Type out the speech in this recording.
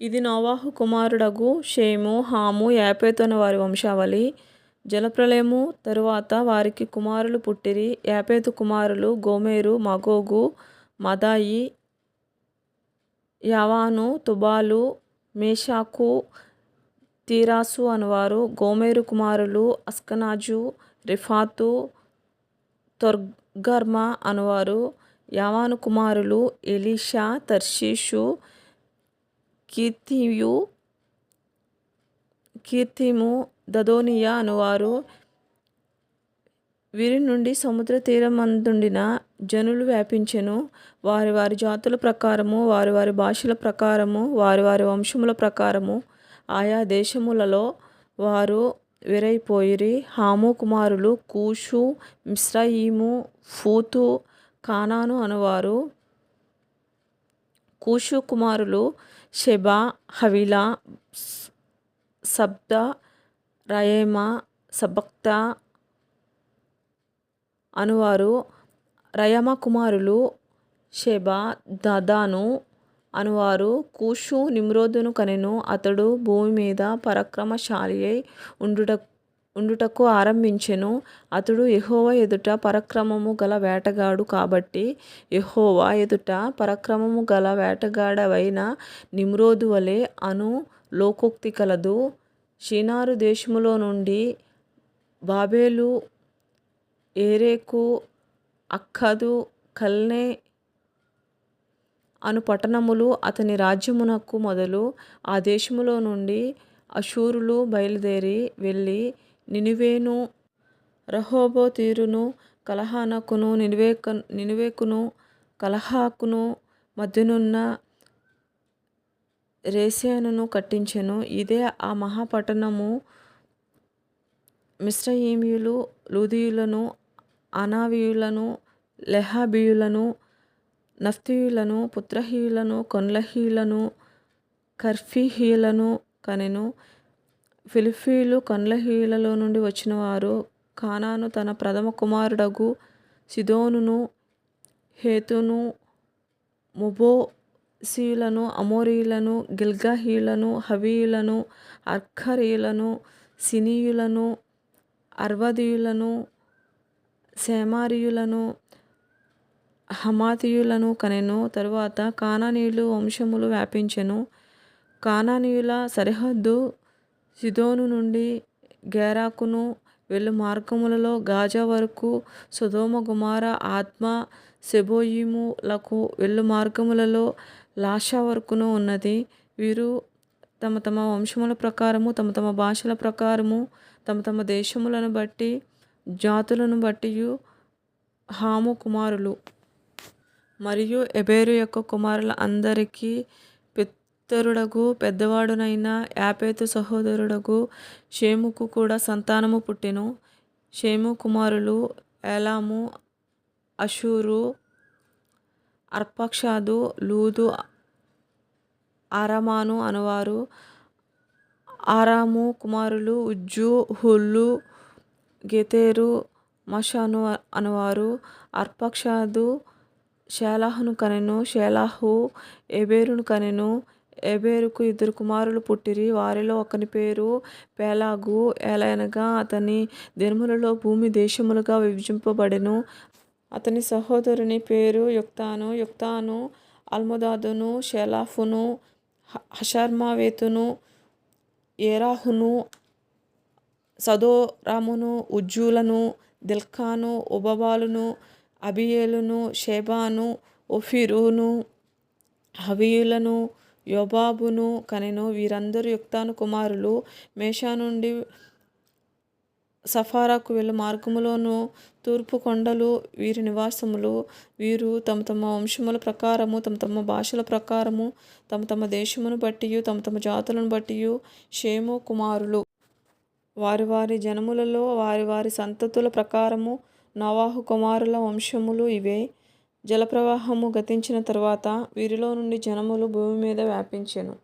ఇది నోవాహు కుమారుడగు షేము హాము యాపేతు వారి వంశావళి. జలప్రలయము తరువాత వారికి కుమారులు పుట్టిరి. యాపేతు కుమారులు గోమేరు మగోగు మదాయి యావాను తుబాలు మేషాకు తీరాసు అనువారు. గోమేరు కుమారులు అస్కనాజు రిఫాతు తొర్గర్మ అనువారు. యావాను కుమారులు ఎలీషా తర్షీషు కీర్తియు కీర్తిము దదోనియా అనువారు. వీరి నుండి సముద్ర తీరమందుండిన జనులు వ్యాపించెను. వారి వారి జాతుల ప్రకారము వారి వారి భాషల ప్రకారము వారి వారి వంశముల ప్రకారము ఆయా దేశములలో వారు వెరైపోయిరి. హాము కుమారులు కూషు మిశ్రయీము ఫూతు కానాను అనువారు. కూషు కుమారులు షెబా హవిలా సబ్ద రయేమా సబక్త అనువారు రయమ కుమారులు షెబా దదాను అనువారు కూషు నిమ్రోదును కనెను అతడు భూమి మీద పరాక్రమశాలియై ఉండుట ఉండుటకు ఆరంభించెను. అతడు యహోవ ఎదుట పరక్రమము గల వేటగాడు కాబట్టి యహోవ ఎదుట పరక్రమము గల వేటగాడవైన నిమ్రోదు వలె అను లోకోక్తి కలదు. షీనారు దేశములో నుండి బాబేలు ఏరేకు అక్కదు కల్నే అను పట్టణములు అతని రాజ్యమునకు మొదలు ఆ దేశములో నుండి అశూరులు బయలుదేరి వెళ్ళి నినివేను రహోబోతీరును కలహానకును నినివేక నినివేకును కలహాకును మధ్యనున్న రేసేనును కట్టించెను. ఇదే ఆ మహాపట్టణము. మిశ్రయీమియులు లూదియులను అనావీయులను లెహాబీయులను నఫ్తీయులను పుత్రహీయులను కొన్లహీయులను కర్ఫీహీయులను కనెను. ఫిలిఫీలు కన్లహీలలో నుండి వచ్చినవారు కానాను తన ప్రథమ కుమారుడగు సిదోనును హేతును ముబోసీలను అమోరీయులను గిల్గాహీలను హవీయులను అర్కరీయులను సినీయులను అర్వదీయులను సేమారీయులను హమాతీయులను కనెను. తరువాత కానానీయులు వంశములు వ్యాపించెను. కానానీయుల సరిహద్దు సిదోను నుండి గేరాకును వెళ్ళు మార్గములలో గాజా వరకు సుధోమ కుమార ఆత్మ సెబోయిములకు వెళ్ళు మార్గములలో లాషా వరకును ఉన్నది. వీరు తమ తమ వంశముల ప్రకారము తమ తమ భాషల ప్రకారము తమ తమ దేశములను బట్టి జాతులను బట్టి హాము కుమారులు. మరియు ఎబేరు యొక్క కుమారుల అందరికీ పితరుడగు పెద్దవాడునైన యాపేతు సహోదరుడగు షేముకు కూడా సంతానము పుట్టెను. షేము కుమారులు ఏలాము అషూరు అర్పక్షాదు లూదు ఆరామాను అనువారు. ఆరాము కుమారులు ఉజ్జు హుల్లు గెతేరు మషాను అనువారు. అర్పక్షాదు షేలాహును కనెను షేలాహు ఎబేరును కనెను ఎబేరుకు ఇద్దరు కుమారులు పుట్టిరి. వారిలో ఒకని పేరు పేలాగు. ఎలయనగా అతని దినములలో భూమి దేశములుగా విభజింపబడెను. అతని సహోదరుని పేరు యుక్తాను. యుక్తాను అల్ముదాదును షెలాఫును హషర్మావేతును ఏరాహును సదోరామును ఉజ్జూలను దిల్ఖాను ఉబబాలును అబియేలును షేబాను ఒఫిరును హవీయులను యోబాబును కనెను వీరందరూ యుక్తాను కుమారులు. మేషా నుండి సఫారాకు వెళ్ళు మార్గములోను తూర్పు కొండలు వీరి నివాసములు. వీరు తమ తమ వంశముల ప్రకారము తమ తమ భాషల ప్రకారము తమ తమ దేశమును బట్టియు తమ తమ జాతులను బట్టియు షేము కుమారులు. వారి వారి జనములలో వారి వారి సంతతుల ప్రకారము నవాహు కుమారుల వంశములు ఇవే. జలప్రవాహము గతించిన తరువాత వీరిలో నుండి జనములు భూమి మీద వ్యాపించెను.